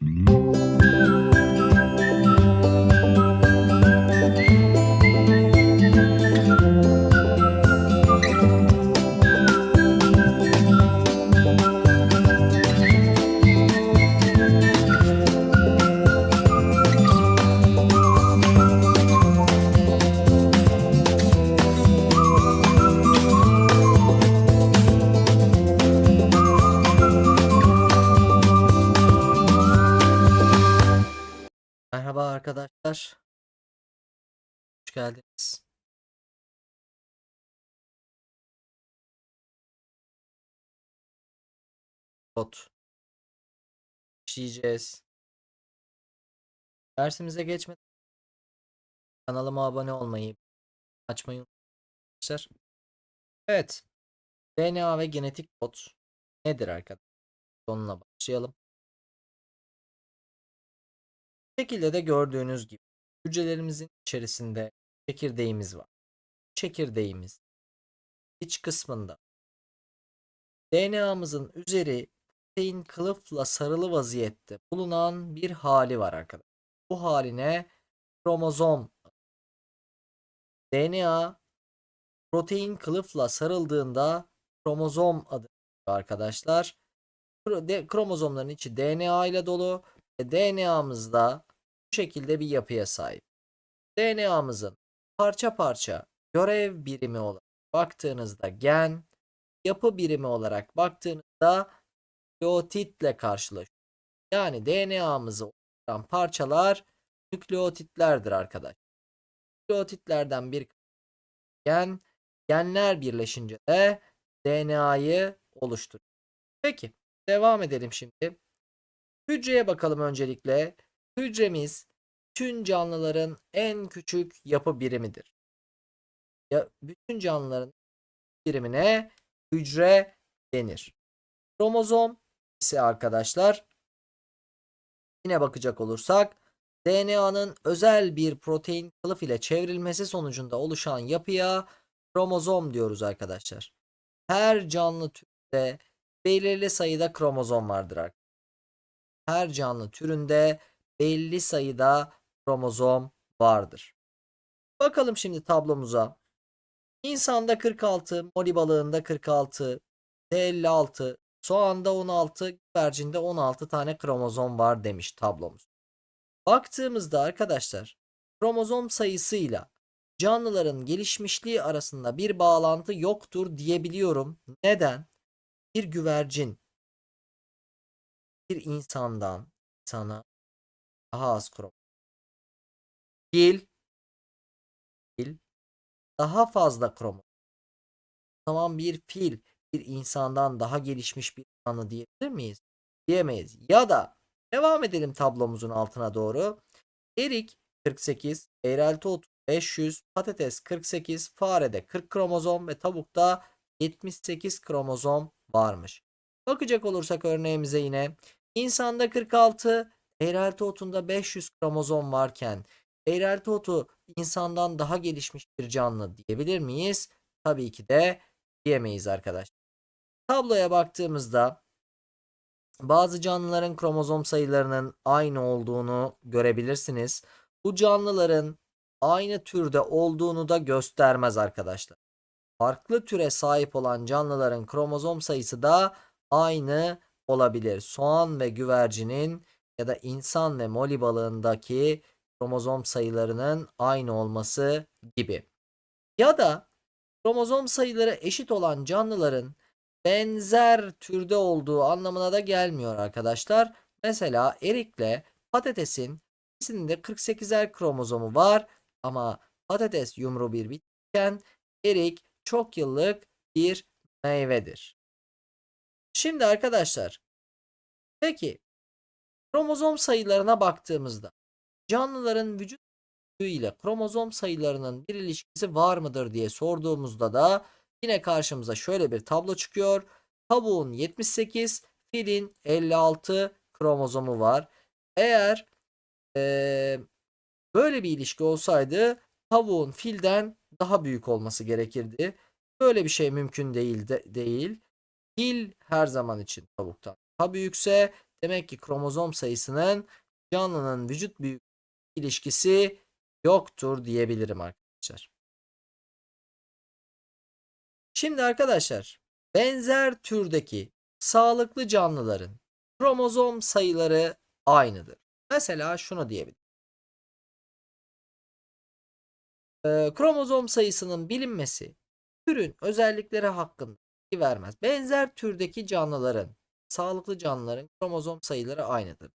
thank mm -hmm. you Kod işleyeceğiz. Dersimize geçmeden kanalıma abone olmayı, açmayı unutmayın. Evet. DNA ve genetik kod nedir arkadaşlar? Onunla başlayalım. Bu şekilde de gördüğünüz gibi hücrelerimizin içerisinde çekirdeğimiz var. Çekirdeğimiz iç kısmında DNA'mızın üzeri protein kılıfla sarılı vaziyette bulunan bir hali var arkadaşlar. Bu haline kromozom DNA protein kılıfla sarıldığında kromozom adı arkadaşlar. Kromozomların içi DNA ile dolu ve DNA'mızda bu şekilde bir yapıya sahip. DNA'mızın parça parça görev birimi olarak baktığınızda gen, yapı birimi olarak baktığınızda nükleotitle karşılaşıyor. Yani DNA'mızı oluşturan parçalar nükleotitlerdir arkadaşlar. Nükleotitlerden bir gen, genler birleşince de DNA'yı oluşturuyor. Peki devam edelim şimdi. Hücreye bakalım öncelikle. Hücremiz bütün canlıların en küçük yapı birimidir. Ya, bütün canlıların birimine hücre denir. Kromozom ise arkadaşlar yine bakacak olursak DNA'nın özel bir protein kılıf ile çevrilmesi sonucunda oluşan yapıya kromozom diyoruz arkadaşlar. Her canlı türde belirli sayıda kromozom vardır arkadaşlar. Her canlı türünde belli sayıda kromozom vardır. Bakalım şimdi tablomuza. İnsanda 46, moli balığında 46, D56, soğanda 16, güvercinde 16 tane kromozom var demiş tablomuz. Baktığımızda arkadaşlar kromozom sayısıyla canlıların gelişmişliği arasında bir bağlantı yoktur diyebiliyorum. Neden? Bir güvercin bir insandan sana daha az kromozom. Fil fil daha fazla kromozom. Tamam bir fil bir insandan daha gelişmiş bir canlı diyebilir miyiz? Diyemeyiz. Ya da devam edelim tablomuzun altına doğru. Erik 48, eğrelti ot 500, patates 48, farede 40 kromozom ve tavukta 78 kromozom varmış. Bakacak olursak örneğimize yine insanda 46, eğrelti otunda 500 kromozom varken eğrelti otu insandan daha gelişmiş bir canlı diyebilir miyiz? Tabii ki de diyemeyiz arkadaşlar. Tabloya baktığımızda bazı canlıların kromozom sayılarının aynı olduğunu görebilirsiniz. Bu canlıların aynı türde olduğunu da göstermez arkadaşlar. Farklı türe sahip olan canlıların kromozom sayısı da aynı olabilir. Soğan ve güvercinin ya da insan ve moli balığındaki kromozom sayılarının aynı olması gibi. Ya da kromozom sayıları eşit olan canlıların benzer türde olduğu anlamına da gelmiyor arkadaşlar. Mesela erikle patatesin ikisinin de 48'er kromozomu var ama patates yumru bir bitken erik çok yıllık bir meyvedir. Şimdi arkadaşlar peki kromozom sayılarına baktığımızda canlıların vücut ile kromozom sayılarının bir ilişkisi var mıdır diye sorduğumuzda da yine karşımıza şöyle bir tablo çıkıyor. Tavuğun 78, filin 56 kromozomu var. Eğer ee, böyle bir ilişki olsaydı tavuğun filden daha büyük olması gerekirdi. Böyle bir şey mümkün değil de, değil. Fil her zaman için tavuktan daha büyükse Demek ki kromozom sayısının canlının vücut büyük ilişkisi yoktur diyebilirim arkadaşlar. Şimdi arkadaşlar benzer türdeki sağlıklı canlıların kromozom sayıları aynıdır. Mesela şunu diyebilirim. Ee, kromozom sayısının bilinmesi türün özellikleri hakkında bilgi vermez. Benzer türdeki canlıların, sağlıklı canlıların kromozom sayıları aynıdır.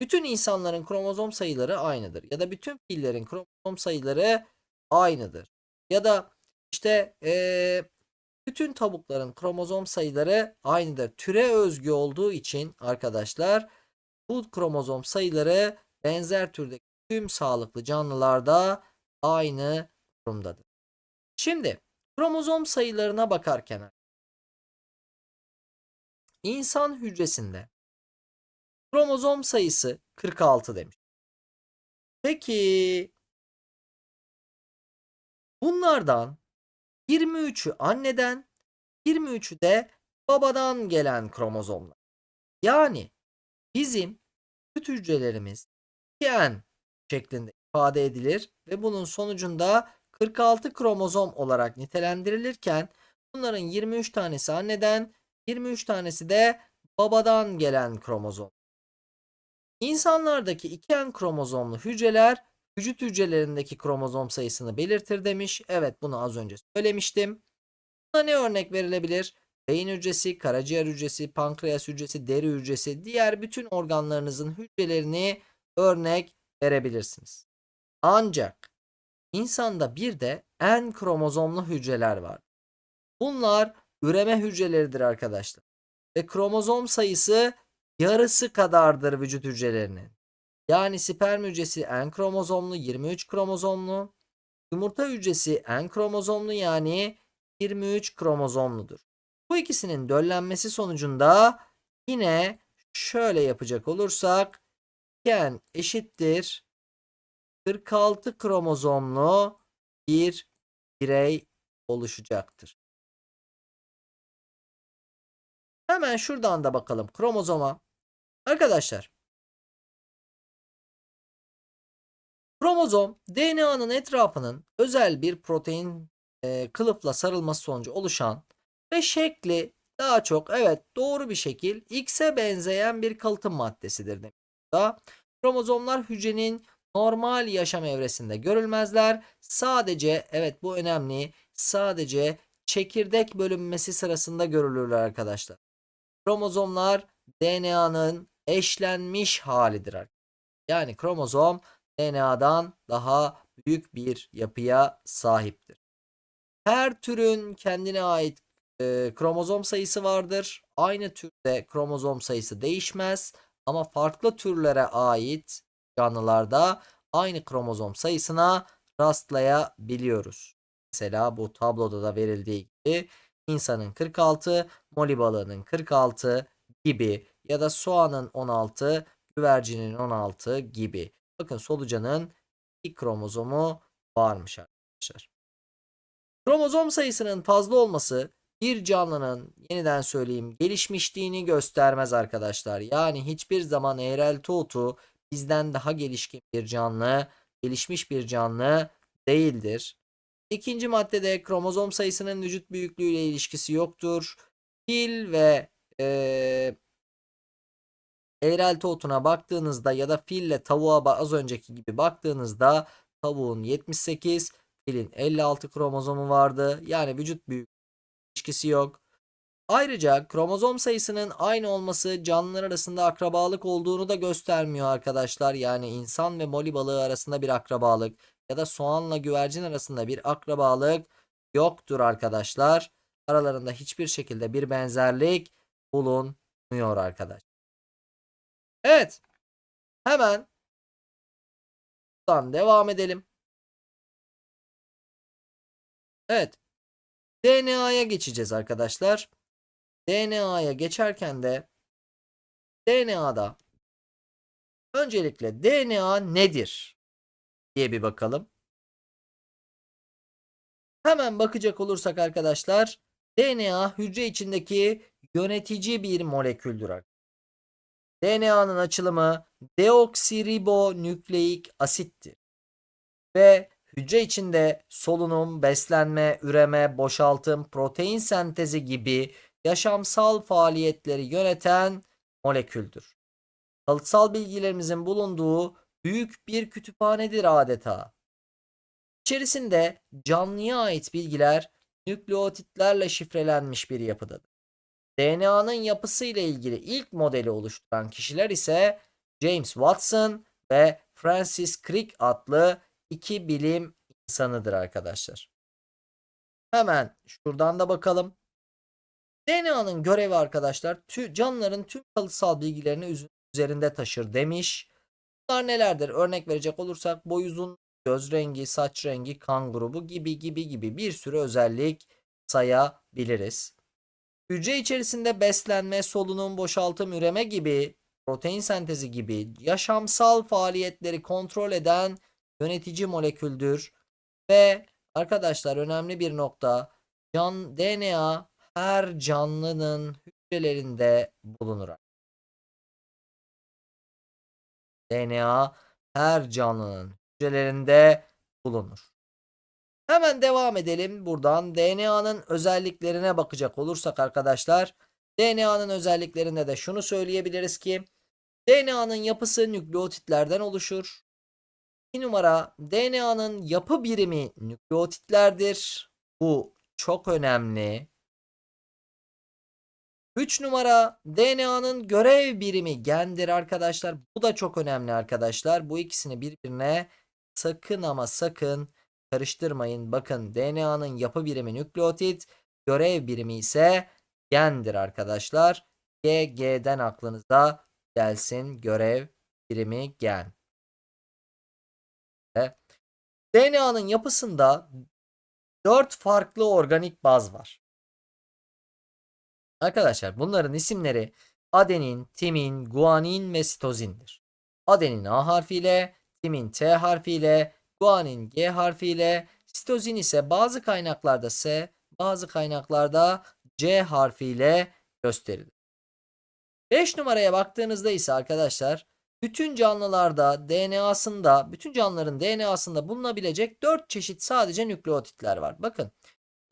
Bütün insanların kromozom sayıları aynıdır. Ya da bütün fillerin kromozom sayıları aynıdır. Ya da işte ee, bütün tavukların kromozom sayıları aynıdır. Türe özgü olduğu için arkadaşlar bu kromozom sayıları benzer türdeki tüm sağlıklı canlılarda aynı durumdadır. Şimdi kromozom sayılarına bakarken insan hücresinde kromozom sayısı 46 demiş. Peki bunlardan 23'ü anneden 23'ü de babadan gelen kromozomlar. Yani bizim süt hücrelerimiz gen şeklinde ifade edilir ve bunun sonucunda 46 kromozom olarak nitelendirilirken bunların 23 tanesi anneden 23 tanesi de babadan gelen kromozom. İnsanlardaki iken kromozomlu hücreler vücut hücrelerindeki kromozom sayısını belirtir demiş. Evet bunu az önce söylemiştim. Buna ne örnek verilebilir? Beyin hücresi, karaciğer hücresi, pankreas hücresi, deri hücresi, diğer bütün organlarınızın hücrelerini örnek verebilirsiniz. Ancak insanda bir de en kromozomlu hücreler var. Bunlar üreme hücreleridir arkadaşlar. Ve kromozom sayısı yarısı kadardır vücut hücrelerinin. Yani sperm hücresi en kromozomlu 23 kromozomlu. Yumurta hücresi en kromozomlu yani 23 kromozomludur. Bu ikisinin döllenmesi sonucunda yine şöyle yapacak olursak gen eşittir 46 kromozomlu bir birey oluşacaktır. Hemen şuradan da bakalım kromozoma. Arkadaşlar kromozom DNA'nın etrafının özel bir protein e, kılıfla sarılması sonucu oluşan ve şekli daha çok evet doğru bir şekil X'e benzeyen bir kalıtım maddesidir demek. Kromozomlar hücrenin normal yaşam evresinde görülmezler. Sadece evet bu önemli. Sadece çekirdek bölünmesi sırasında görülürler arkadaşlar. Kromozomlar DNA'nın eşlenmiş halidir. Yani kromozom DNA'dan daha büyük bir yapıya sahiptir. Her türün kendine ait e, kromozom sayısı vardır. Aynı türde kromozom sayısı değişmez ama farklı türlere ait canlılarda aynı kromozom sayısına rastlayabiliyoruz. Mesela bu tabloda da verildiği gibi insanın 46, moli balığının 46 gibi ya da soğanın 16, güvercinin 16 gibi. Bakın solucanın iki kromozomu varmış arkadaşlar. Kromozom sayısının fazla olması bir canlının yeniden söyleyeyim gelişmişliğini göstermez arkadaşlar. Yani hiçbir zaman eğrel totu bizden daha gelişkin bir canlı, gelişmiş bir canlı değildir. İkinci maddede kromozom sayısının vücut büyüklüğüyle ilişkisi yoktur. Fil ve e, eğrel totuna baktığınızda ya da fille tavuğa az önceki gibi baktığınızda tavuğun 78, filin 56 kromozomu vardı. Yani vücut büyük ilişkisi yok. Ayrıca kromozom sayısının aynı olması canlılar arasında akrabalık olduğunu da göstermiyor arkadaşlar. Yani insan ve moli balığı arasında bir akrabalık ya da soğanla güvercin arasında bir akrabalık yoktur arkadaşlar. Aralarında hiçbir şekilde bir benzerlik bulunmuyor arkadaşlar. Evet. Hemen buradan devam edelim. Evet. DNA'ya geçeceğiz arkadaşlar. DNA'ya geçerken de DNA'da öncelikle DNA nedir diye bir bakalım. Hemen bakacak olursak arkadaşlar DNA hücre içindeki yönetici bir moleküldür. DNA'nın açılımı deoksiribonükleik asittir. Ve hücre içinde solunum, beslenme, üreme, boşaltım, protein sentezi gibi yaşamsal faaliyetleri yöneten moleküldür. Kalıtsal bilgilerimizin bulunduğu büyük bir kütüphanedir adeta. İçerisinde canlıya ait bilgiler nükleotitlerle şifrelenmiş bir yapıdadır. DNA'nın yapısı ile ilgili ilk modeli oluşturan kişiler ise James Watson ve Francis Crick adlı iki bilim insanıdır arkadaşlar. Hemen şuradan da bakalım. DNA'nın görevi arkadaşlar tü, canlıların tüm kalıtsal bilgilerini üz- üzerinde taşır demiş. Bunlar nelerdir? Örnek verecek olursak boy uzun, göz rengi, saç rengi, kan grubu gibi gibi gibi bir sürü özellik sayabiliriz. Hücre içerisinde beslenme, solunum, boşaltım, üreme gibi, protein sentezi gibi yaşamsal faaliyetleri kontrol eden yönetici moleküldür. Ve arkadaşlar önemli bir nokta can DNA her canlının hücrelerinde bulunur. DNA her canlının hücrelerinde bulunur. Hemen devam edelim buradan. DNA'nın özelliklerine bakacak olursak arkadaşlar, DNA'nın özelliklerinde de şunu söyleyebiliriz ki DNA'nın yapısı nükleotitlerden oluşur. 2 numara DNA'nın yapı birimi nükleotitlerdir. Bu çok önemli. 3 numara DNA'nın görev birimi gendir arkadaşlar. Bu da çok önemli arkadaşlar. Bu ikisini birbirine sakın ama sakın karıştırmayın. Bakın DNA'nın yapı birimi nükleotit, görev birimi ise gendir arkadaşlar. G, G'den aklınıza gelsin. Görev birimi gen. DNA'nın yapısında 4 farklı organik baz var. Arkadaşlar bunların isimleri adenin, timin, guanin ve sitozindir. Adenin A harfiyle, timin T harfiyle, guanin G harfiyle, sitozin ise bazı kaynaklarda S, bazı kaynaklarda C harfiyle gösterilir. 5 numaraya baktığınızda ise arkadaşlar bütün canlılarda DNA'sında, bütün canlıların DNA'sında bulunabilecek 4 çeşit sadece nükleotitler var. Bakın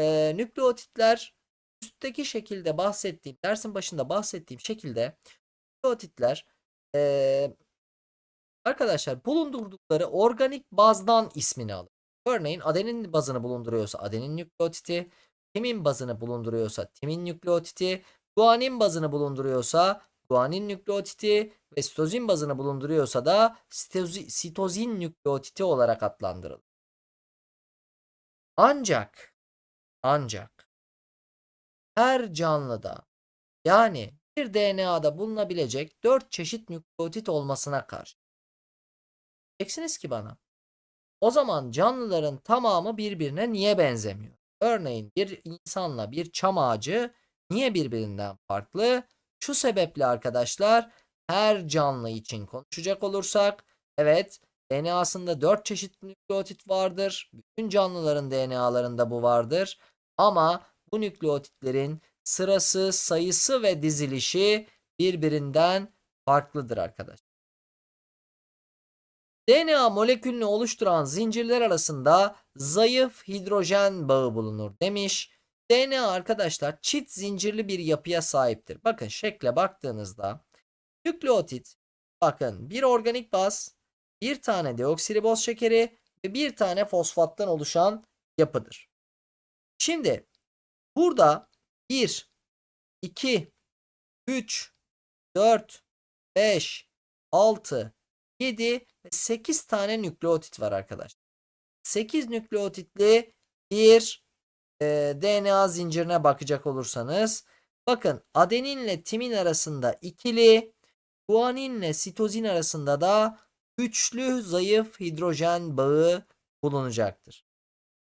e, nükleotitler üstteki şekilde bahsettiğim, dersin başında bahsettiğim şekilde nükleotitler e, arkadaşlar bulundurdukları organik bazdan ismini alır. Örneğin adenin bazını bulunduruyorsa adenin nükleotiti, timin bazını bulunduruyorsa timin nükleotiti, guanin bazını bulunduruyorsa guanin nükleotiti ve sitozin bazını bulunduruyorsa da sitozi, sitozin nükleotiti olarak adlandırılır. Ancak ancak her canlıda yani bir DNA'da bulunabilecek 4 çeşit nükleotit olmasına karşı. Diyeceksiniz ki bana o zaman canlıların tamamı birbirine niye benzemiyor? Örneğin bir insanla bir çam ağacı niye birbirinden farklı? Şu sebeple arkadaşlar her canlı için konuşacak olursak evet DNA'sında 4 çeşit nükleotit vardır. Bütün canlıların DNA'larında bu vardır. Ama bu nükleotitlerin sırası, sayısı ve dizilişi birbirinden farklıdır arkadaşlar. DNA molekülünü oluşturan zincirler arasında zayıf hidrojen bağı bulunur demiş. DNA arkadaşlar çift zincirli bir yapıya sahiptir. Bakın şekle baktığınızda nükleotit bakın bir organik baz, bir tane deoksiriboz şekeri ve bir tane fosfattan oluşan yapıdır. Şimdi burada 1, 2, 3, 4, 5, 6, 7 ve 8 tane nükleotit var arkadaşlar. 8 nükleotitli bir e, DNA zincirine bakacak olursanız bakın adeninle timin arasında ikili, guaninle sitozin arasında da üçlü zayıf hidrojen bağı bulunacaktır.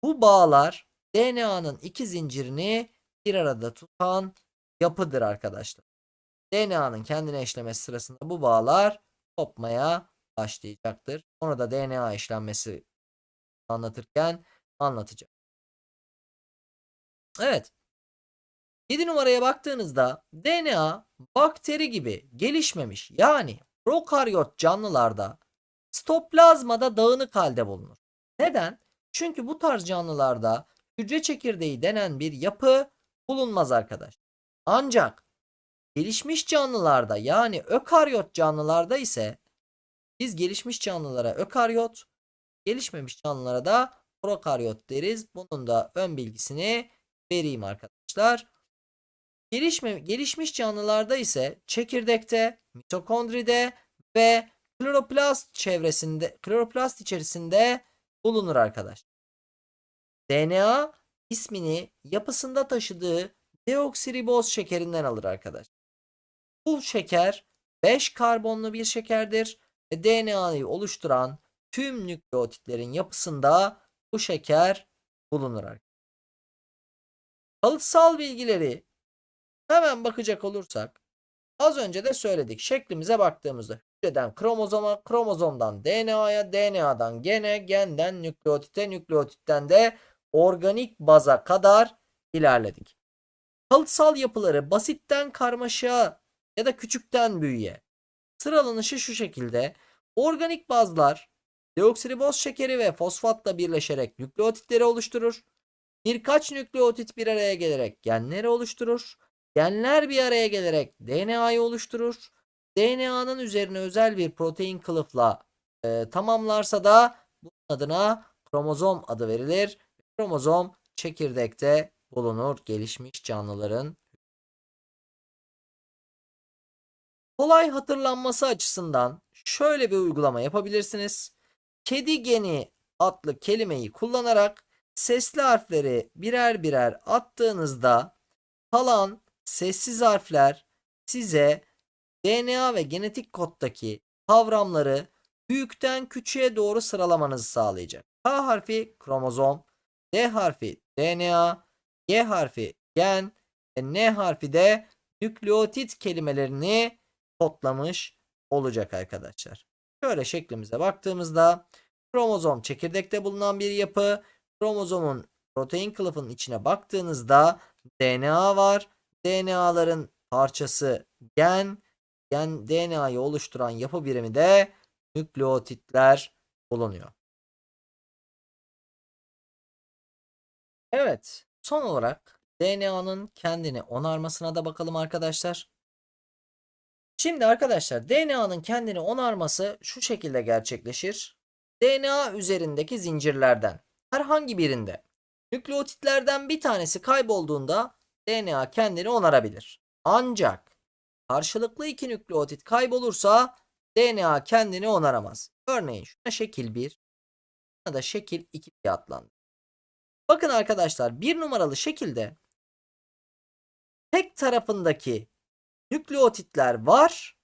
Bu bağlar DNA'nın iki zincirini bir arada tutan yapıdır arkadaşlar. DNA'nın kendine eşlemesi sırasında bu bağlar kopmaya başlayacaktır. Onu da DNA işlenmesi anlatırken anlatacağım. Evet. 7 numaraya baktığınızda DNA bakteri gibi gelişmemiş yani prokaryot canlılarda stoplazmada dağınık halde bulunur. Neden? Çünkü bu tarz canlılarda hücre çekirdeği denen bir yapı bulunmaz arkadaş. Ancak gelişmiş canlılarda yani ökaryot canlılarda ise biz gelişmiş canlılara ökaryot, gelişmemiş canlılara da prokaryot deriz. Bunun da ön bilgisini vereyim arkadaşlar. Gelişme, gelişmiş canlılarda ise çekirdekte, mitokondride ve kloroplast çevresinde, kloroplast içerisinde bulunur arkadaş. DNA ismini yapısında taşıdığı deoksiriboz şekerinden alır arkadaş. Bu şeker 5 karbonlu bir şekerdir DNA'yı oluşturan tüm nükleotitlerin yapısında bu şeker bulunur. Kalıtsal bilgileri hemen bakacak olursak az önce de söyledik. Şeklimize baktığımızda hücreden kromozoma, kromozomdan DNA'ya, DNA'dan gene, genden nükleotite, nükleotitten de organik baza kadar ilerledik. Kalıtsal yapıları basitten karmaşa ya da küçükten büyüğe. Sıralanışı şu şekilde. Organik bazlar deoksiriboz şekeri ve fosfatla birleşerek nükleotitleri oluşturur. Birkaç nükleotit bir araya gelerek genleri oluşturur. Genler bir araya gelerek DNA'yı oluşturur. DNA'nın üzerine özel bir protein kılıfla e, tamamlarsa da bunun adına kromozom adı verilir. Kromozom çekirdekte bulunur gelişmiş canlıların. Kolay hatırlanması açısından şöyle bir uygulama yapabilirsiniz. Kedi geni adlı kelimeyi kullanarak sesli harfleri birer birer attığınızda kalan sessiz harfler size DNA ve genetik koddaki kavramları büyükten küçüğe doğru sıralamanızı sağlayacak. K harfi kromozom, D harfi DNA, G harfi gen ve N harfi de nükleotit kelimelerini kodlamış olacak arkadaşlar. Şöyle şeklimize baktığımızda kromozom çekirdekte bulunan bir yapı. Kromozomun protein kılıfının içine baktığınızda DNA var. DNA'ların parçası gen. Gen DNA'yı oluşturan yapı birimi de nükleotitler bulunuyor. Evet, son olarak DNA'nın kendini onarmasına da bakalım arkadaşlar. Şimdi arkadaşlar DNA'nın kendini onarması şu şekilde gerçekleşir. DNA üzerindeki zincirlerden herhangi birinde nükleotitlerden bir tanesi kaybolduğunda DNA kendini onarabilir. Ancak karşılıklı iki nükleotit kaybolursa DNA kendini onaramaz. Örneğin şuna şekil 1 ya da şekil 2 diye adlandırılır. Bakın arkadaşlar bir numaralı şekilde tek tarafındaki nükleotitler var.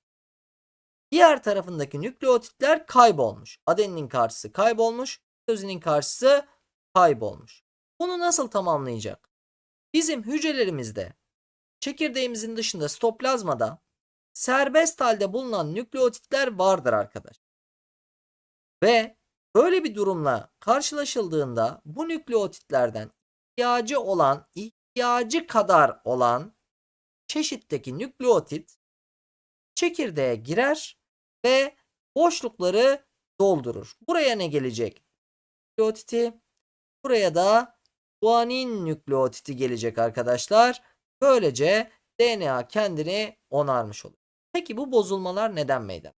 Diğer tarafındaki nükleotitler kaybolmuş. Adeninin karşısı kaybolmuş. Sitozinin karşısı kaybolmuş. Bunu nasıl tamamlayacak? Bizim hücrelerimizde çekirdeğimizin dışında stoplazmada serbest halde bulunan nükleotitler vardır arkadaş. Ve böyle bir durumla karşılaşıldığında bu nükleotitlerden ihtiyacı olan, ihtiyacı kadar olan çeşitteki nükleotit çekirdeğe girer ve boşlukları doldurur. Buraya ne gelecek? Nükleotiti. Buraya da guanin nükleotiti gelecek arkadaşlar. Böylece DNA kendini onarmış olur. Peki bu bozulmalar neden meydana?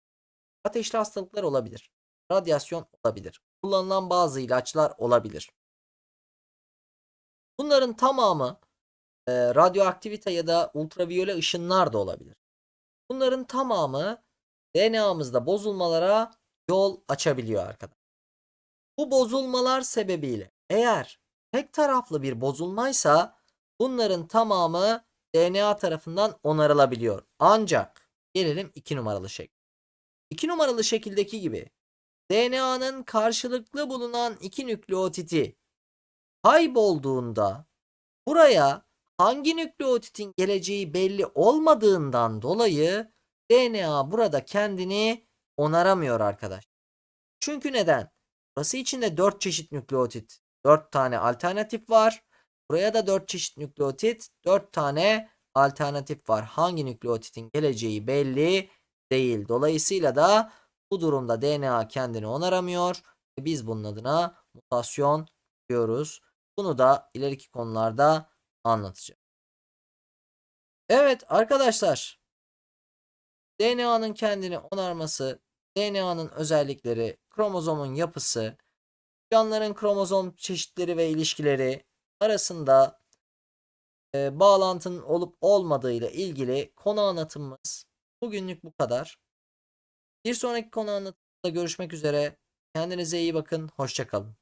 Ateşli hastalıklar olabilir. Radyasyon olabilir. Kullanılan bazı ilaçlar olabilir. Bunların tamamı radyoaktivite ya da ultraviyole ışınlar da olabilir. Bunların tamamı DNA'mızda bozulmalara yol açabiliyor arkadaşlar. Bu bozulmalar sebebiyle eğer tek taraflı bir bozulmaysa bunların tamamı DNA tarafından onarılabiliyor. Ancak gelelim 2 numaralı şekil. 2 numaralı şekildeki gibi DNA'nın karşılıklı bulunan iki nükleotiti kaybolduğunda buraya hangi nükleotitin geleceği belli olmadığından dolayı DNA burada kendini onaramıyor arkadaş. Çünkü neden? Burası içinde 4 çeşit nükleotit, 4 tane alternatif var Buraya da 4 çeşit nükleotit, 4 tane alternatif var. Hangi nükleotitin geleceği belli değil. Dolayısıyla da bu durumda DNA kendini onaramıyor. Biz bunun adına mutasyon diyoruz. Bunu da ileriki konularda anlatacağım. Evet arkadaşlar. DNA'nın kendini onarması, DNA'nın özellikleri, kromozomun yapısı, canlıların kromozom çeşitleri ve ilişkileri arasında e, bağlantının olup olmadığıyla ilgili konu anlatımımız bugünlük bu kadar. Bir sonraki konu anlatımında görüşmek üzere. Kendinize iyi bakın. Hoşçakalın.